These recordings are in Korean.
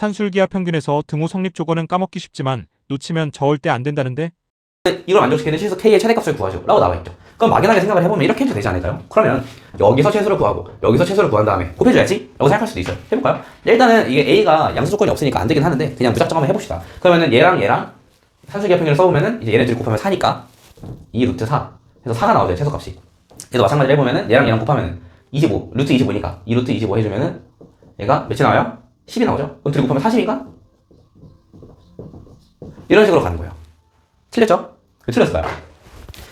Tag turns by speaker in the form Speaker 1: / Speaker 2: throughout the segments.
Speaker 1: 산술기하 평균에서 등호 성립 조건은 까먹기 쉽지만 놓치면 절대 안 된다는데
Speaker 2: 이걸 만족시키는 실수 K의 최대값을 구하죠. 라고 나와있죠. 그럼 막연하게 생각을 해보면 이렇게 해도 되지 않을까요? 그러면 여기서 최소를 구하고 여기서 최소를 구한 다음에 곱해줘야지? 라고 생각할 수도 있어요. 해볼까요? 일단은 이게 A가 양수 조건이 없으니까 안 되긴 하는데 그냥 무작정 한번 해봅시다. 그러면은 얘랑 얘랑 산술기하 평균을 써보면은 이제 얘네들 곱하면 4니까 2 루트 4 해서 4가 나오죠. 최소값이. 얘도 마찬가지로 해보면은 얘랑 얘랑 곱하면은 25 루트 25니까 2 루트 25 해주면은 얘가 몇이 나와요? 10이 나오죠. 그럼 둘이 곱하면 40인가? 이런 식으로 가는 거예요. 틀렸죠? 왜 틀렸을까요?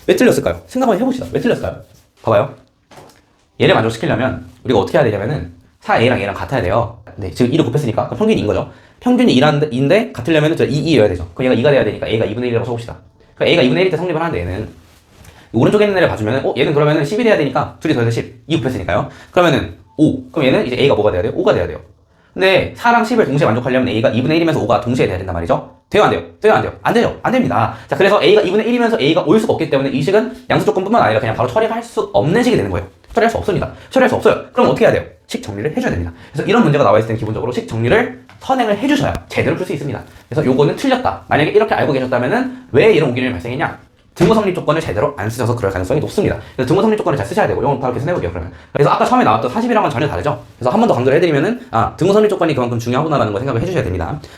Speaker 2: 왜 틀렸을까요? 생각 한번 해봅시다. 왜 틀렸을까요? 봐봐요. 얘를 만족시키려면 우리가 어떻게 해야 되냐면은 4a랑 얘랑 같아야 돼요. 네, 지금 2를 곱했으니까 평균이 2인 거죠. 평균이 2라는데, 2인데 같으려면 저 2, 2여야 되죠. 그럼 얘가 2가 돼야 되니까 a가 2분의 1이라고 써봅시다. 그럼 a가 2분의 1일 때 성립을 하는데 얘는 오른쪽에 있는 애를 봐주면은 어 얘는 그러면은 10이 돼야 되니까 둘이 더해서 10. 2 곱했으니까요. 그러면은 5. 그럼 얘는 이제 a가 뭐가 돼야 돼요? 5가 돼야 돼요. 근데 4랑 10을 동시에 만족하려면 a가 2분의 1이면서 5가 동시에 돼야 된단 말이죠. 돼요 안 돼요? 돼요 안 돼요? 안 되죠? 안 됩니다. 자 그래서 a가 2분의 1이면서 a가 5일 수가 없기 때문에 이 식은 양수 조건뿐만 아니라 그냥 바로 처리할 수 없는 식이 되는 거예요. 처리할 수 없습니다. 처리할 수 없어요. 그럼 어떻게 해야 돼요? 식 정리를 해줘야 됩니다. 그래서 이런 문제가 나와 있을 때는 기본적으로 식 정리를 선행을 해주셔야 제대로 풀 수 있습니다. 그래서 요거는 틀렸다. 만약에 이렇게 알고 계셨다면은 왜 이런 우기념이 발생했냐? 등호 성립 조건을 제대로 안 쓰셔서 그럴 가능성이 높습니다. 그래서 등호 성립 조건을 잘 쓰셔야 되고 이건 바로 계산해볼게요 그러면. 그래서 아까 처음에 나왔던 40이랑은 전혀 다르죠. 그래서 한 번 더 강조를 해드리면은 아 등호 성립 조건이 그만큼 중요하구나라는 걸 생각을 해주셔야 됩니다.